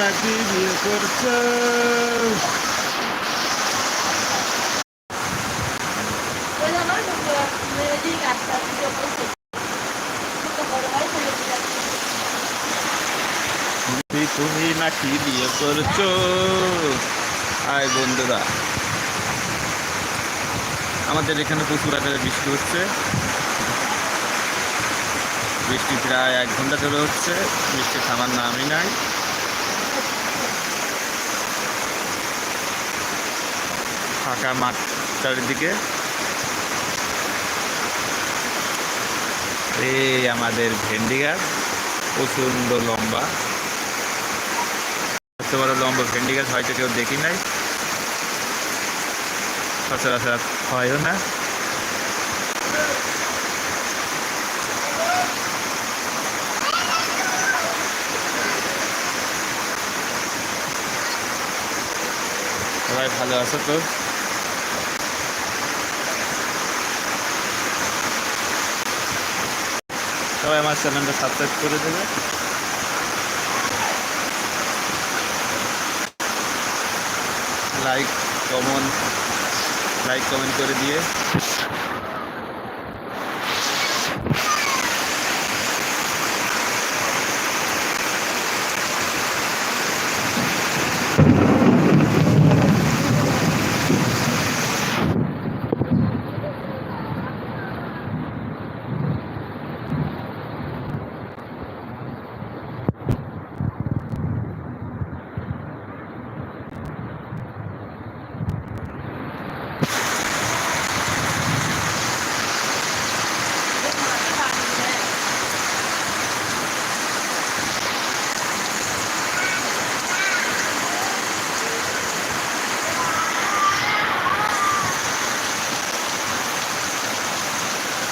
নাকি বিয়ে করছ। তুমি নাকি বিয়ে করছ? আয় বন্ধুরা। আমাদের এখানে প্রচুর আকারে বৃষ্টি হচ্ছে। বৃষ্টি প্রায় এক ঘণ্টা ধরে হচ্ছে। বৃষ্টি থামার নামই নাই। ফাঁকা মাঠ চারিদিকে। এই আমাদের ভেন্ডি গাছ প্রচণ্ড লম্বা। এত বড় লম্বা ভেন্ডি গাছ হয়তো কেউ দেখি নাই। সচরাচর হয়ও না। সবাই ভালো আছো তো? সবাই আমার চ্যানেলটা সাবস্ক্রাইব করে দেবে। লাইক কমেন্ট লাইক কমেন্ট করে দিয়ে।